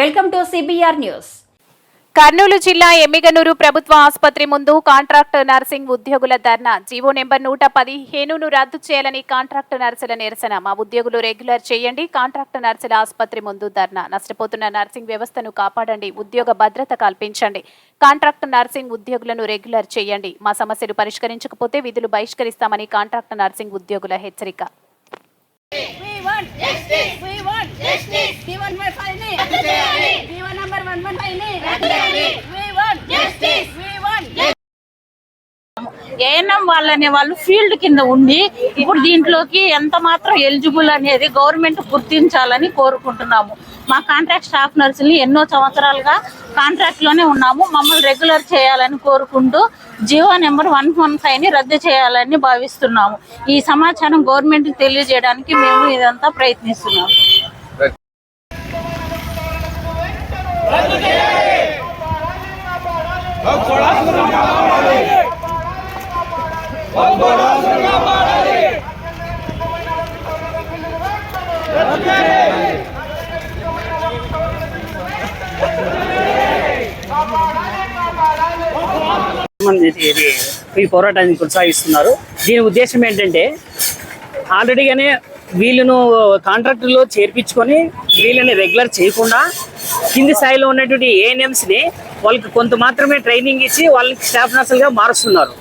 Welcome to CBR news Kurnool జిల్లా ఎమ్మిగనూరు ప్రభుత్వ ఆసుపత్రి ముందు కాంట్రాక్ట్ నర్సింగ్ ఉద్యోగుల ధర్నా. జీవో నెంబర్ నూట పదిహేనును రద్దు చేయాలని కాంట్రాక్ట్ నర్సుల నిరసన. మా ఉద్యోగులు రెగ్యులర్ చేయండి కాంట్రాక్ట్ నర్సుల ఆసుపత్రి ముందు ధర్నా. నష్టపోతున్న నర్సింగ్ వ్యవస్థను కాపాడండి ఉద్యోగ భద్రత కల్పించండి. కాంట్రాక్ట్ నర్సింగ్ ఉద్యోగులను రెగ్యులర్ చేయండి. మా సమస్యలు పరిష్కరించకపోతే విధులు బహిష్కరిస్తామని కాంట్రాక్ట్ నర్సింగ్ ఉద్యోగుల హెచ్చరిక. We want justice. ఏఎన్ఎం వాళ్ళనే వాళ్ళు ఫీల్డ్ కింద ఉండి ఇప్పుడు దీంట్లోకి ఎంత మాత్రం ఎలిజిబుల్ అనేది గవర్నమెంట్ గుర్తించాలని కోరుకుంటున్నాము. మా కాంట్రాక్ట్ స్టాఫ్ నర్సుల్ని ఎన్నో సంవత్సరాలుగా కాంట్రాక్ట్లోనే ఉన్నాము. మమ్మల్ని రెగ్యులర్ చేయాలని కోరుకుంటూ జియో నెంబర్ వన్ వన్ ఫైవ్ని రద్దు చేయాలని భావిస్తున్నాము. ఈ సమాచారం గవర్నమెంట్కి తెలియజేయడానికి మేము ఇదంతా ప్రయత్నిస్తున్నాము. ఇది ఈ పోరాటాన్ని కొనసాగిస్తున్నారు. దీని ఉద్దేశం ఏంటంటే ఆల్రెడీగానే వీళ్ళను కాంట్రాక్టులో చేర్పించుకొని వీళ్ళని రెగ్యులర్ చేయకుండా కింది స్థాయిలో ఉన్నటువంటి ఏఎన్ఎంస్ని వాళ్ళకి కొంత మాత్రమే ట్రైనింగ్ ఇచ్చి వాళ్ళకి స్టాఫ్ నర్సులుగా మారుస్తున్నారు.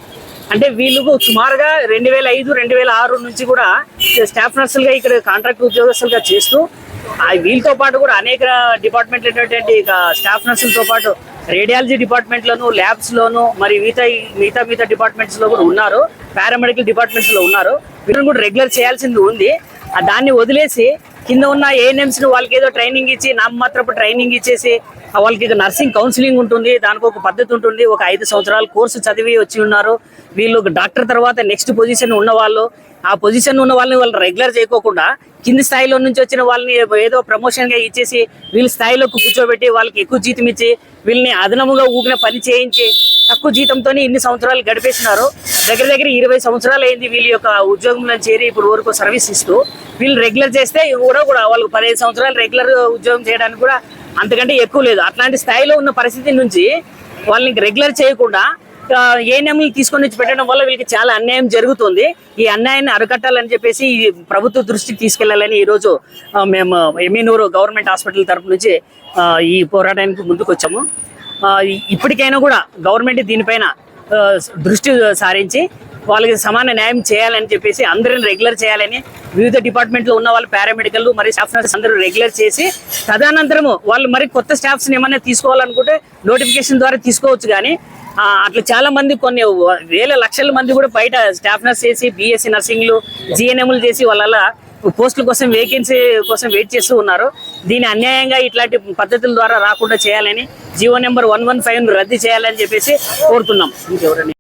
అంటే వీళ్ళు సుమారుగా రెండు వేల ఐదు రెండు వేల ఆరు నుంచి కూడా స్టాఫ్ నర్సులుగా ఇక్కడ కాంట్రాక్ట్ ఉద్యోగస్తులుగా చేస్తూ ఆ వీళ్ళతో పాటు కూడా అనేక డిపార్ట్మెంట్లు ఉన్నటువంటి ఇక స్టాఫ్ నర్సులతో పాటు రేడియాలజీ డిపార్ట్మెంట్లోను ల్యాబ్స్లోను మరి మిగతా మిగతా మిగతా డిపార్ట్మెంట్స్లో కూడా ఉన్నారు. పారామెడికల్ డిపార్ట్మెంట్స్లో ఉన్నారు. వీళ్ళని కూడా రెగ్యులర్ చేయాల్సింది ఉంది. దాన్ని వదిలేసి కింద ఉన్న ఏఎన్ఎంస్ని వాళ్ళకి ఏదో ట్రైనింగ్ ఇచ్చి నామమాత్రపు ట్రైనింగ్ ఇచ్చేసి వాళ్ళకి నర్సింగ్ కౌన్సిలింగ్ ఉంటుంది దానికి ఒక పద్ధతి ఉంటుంది. ఒక ఐదు సంవత్సరాల కోర్సు చదివి వచ్చి ఉన్నారు. వీళ్ళు డాక్టర్ తర్వాత నెక్స్ట్ పొజిషన్ ఉన్న వాళ్ళు. ఆ పొజిషన్ ఉన్న వాళ్ళని వాళ్ళు రెగ్యులర్ చేయకోకుండా కింది స్థాయిలో నుంచి వచ్చిన వాళ్ళని ఏదో ప్రమోషన్గా ఇచ్చేసి వీళ్ళ స్థాయిలోకి కూర్చోబెట్టి వాళ్ళకి ఎక్కువ జీతం ఇచ్చి వీళ్ళని అదనముగా ఊగిన పని చేయించి తక్కువ జీతంతోనే ఇన్ని సంవత్సరాలు గడిపేసినారు. దగ్గర దగ్గర ఇరవై సంవత్సరాలు అయింది వీళ్ళ యొక్క ఉద్యోగంలో చేరి ఇప్పుడు వరకు సర్వీస్ ఇస్తూ. వీళ్ళు రెగ్యులర్ చేస్తే కూడా కూడా వాళ్ళకు పదిహేను సంవత్సరాలు రెగ్యులర్ ఉద్యోగం చేయడానికి కూడా అంతకంటే ఎక్కువ లేదు. అట్లాంటి స్థాయిలో ఉన్న పరిస్థితి నుంచి వాళ్ళని రెగ్యులర్ చేయకుండా ఏఎన్ఎంలు తీసుకొని వచ్చి పెట్టడం వల్ల వీళ్ళకి చాలా అన్యాయం జరుగుతుంది. ఈ అన్యాయాన్ని అరికట్టాలని చెప్పేసి ఈ ప్రభుత్వ దృష్టికి తీసుకెళ్ళాలని ఈ రోజు మేము ఎమ్మెనూరు గవర్నమెంట్ హాస్పిటల్ తరపు నుంచి ఈ పోరాటానికి ముందుకు వచ్చాము ఇప్పటికైనా కూడా గవర్నమెంట్ దీనిపైన దృష్టి సారించి వాళ్ళకి సమాన న్యాయం చేయాలని చెప్పేసి అందరిని రెగ్యులర్ చేయాలని వివిధ డిపార్ట్మెంట్లో ఉన్న వాళ్ళు పారామెడికల్ మరి స్టాఫ్ నర్సెస్ అందరూ రెగ్యులర్ చేసి తదనంతరము వాళ్ళు మరి కొత్త స్టాఫ్స్ని ఏమైనా తీసుకోవాలనుకుంటే నోటిఫికేషన్ ద్వారా తీసుకోవచ్చు కానీ అట్లా చాలా మంది కొన్ని వేల లక్షల మంది కూడా బయట స్టాఫ్ నర్స్ చేసి బీఎస్సీ నర్సింగ్లు జిఎన్ఎంలు చేసి వాళ్ళ పోస్టుల కోసం వేకెన్సీ కోసం వెయిట్ చేస్తూ ఉన్నారు. దీని అన్యాయంగా ఇట్లాంటి పద్ధతుల ద్వారా రాకుండా చేయాలని GO number one one five రద్దు చేయాలని చెప్పేసి కోరుతున్నాం. ఇంకెవరని